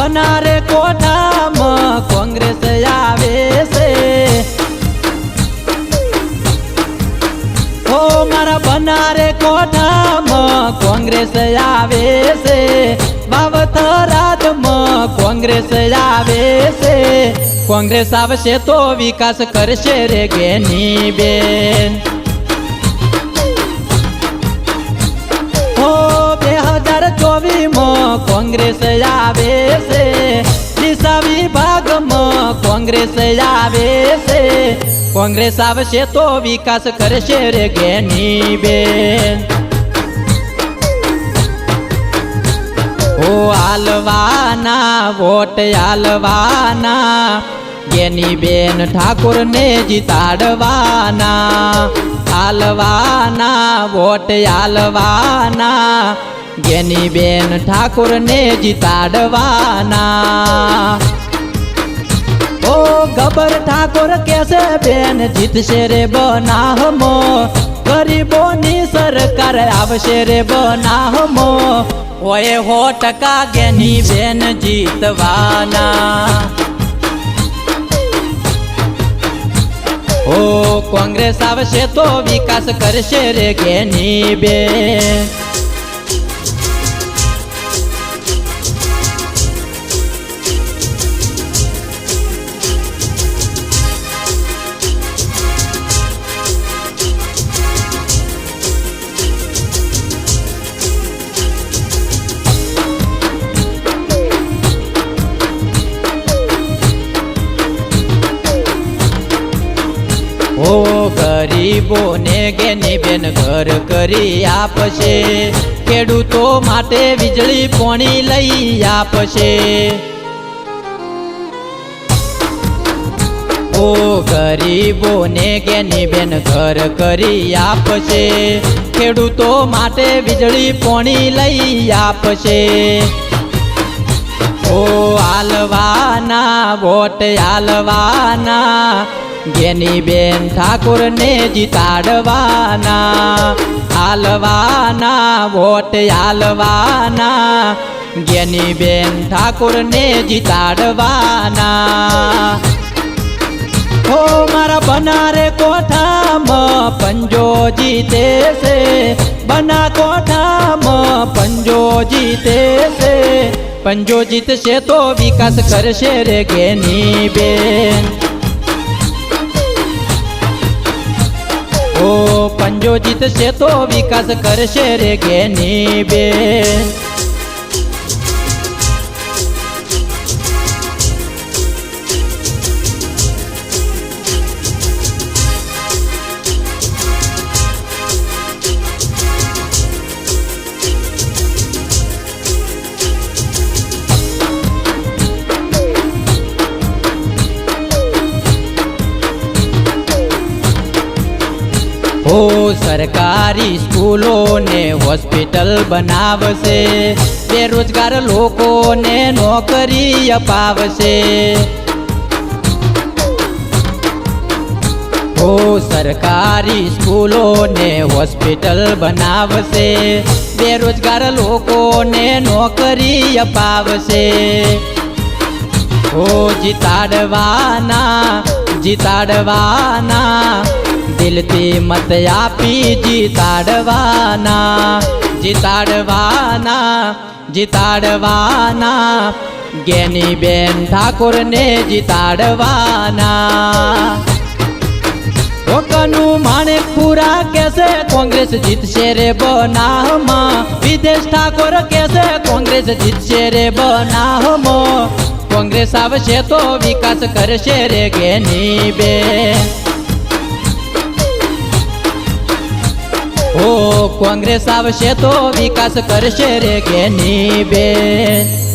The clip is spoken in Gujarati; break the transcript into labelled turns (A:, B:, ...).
A: બનારે કોઠામાં કોંગ્રેસ આવે છે? ઓ મારા બનારે કોઠામાં કોંગ્રેસ આવે છે? બાવથરાજમાં કોંગ્રેસ આવે છે? કોંગ્રેસ આવશે તો વિકાસ કરશે રે ગેની બેન. કોંગ્રેસ આવે કોંગ્રેસ આવે છે. કોંગ્રેસ આવશે તો વિકાસ કરશે રે ગેની બેન. ઓ આલવાના, વોટ આલવાના, ગેની બેન ઠાકોરને જીતાડવાના આલવાના, વોટ આલવાના, ગેની બેન ઠાકોરને જીતાડવાના ઓ ગબર ઠાકોર કેસે બેન જીતશે રે બનાહમો? ગરીબોની સરકાર આવશે રે બનાહમો? ઓએ હો ટકા ગેની બેન જીતવાના. ઓ કોંગ્રેસ આવશે તો વિકાસ કરશે રે ગેની બેન. ગરીબોને ગેની બેન ઘર કરી આપશે. ખેડૂતો માટે વીજળી પોણી લઈ આપશે. ઓ ગરીબોને ગેની બેન ઘર કરી આપશે. ખેડૂતો માટે વીજળી પોણી લઈ આપશે. ઓ આલવાના, વોટ આલવાના ગેની બેન ઠાકોરને જીતાડવાના આલવાના વોટ આલવાના. ગેની બેન ઠાકોરને જીતાડવાના. હો, મારા બનારે કોઠામાં પંજો જીતે છે બના કોઠામાં પંજો જીતે છે પંજો જીતશે તો વિકાસ કરશે રે ગેની બેન. પંજો જીતશે તો વિકાસ કરશે રે ગેની બેન ઓ સરકારી સ્કૂલોને હોસ્પિટલ બનાવશે. બેરોજગાર લોકોને નોકરી અપાવશે. ઓ સરકારી સ્કૂલોને હોસ્પિટલ બનાવશે. બેરોજગાર લોકોને નોકરી અપાવશે. ઓ જીતાડવાના જીતાડવાના દિલથી મત આપી જીતાડવાના જીતાડવાના જીતાડવાના. ગેની બેન ઠાકોરને જીતાડવાના. માણેક પૂરા કેસે કોંગ્રેસ જીતશે રે બનાહમાં. વિદેશ ઠાકોર કેસે કોંગ્રેસ જીતશે રે બનાહમો. કોંગ્રેસ આવશે તો વિકાસ કરશે રે ગેની બેન. ઓ કોંગ્રેસ આવશે તો વિકાસ કરશે રે કેની બેન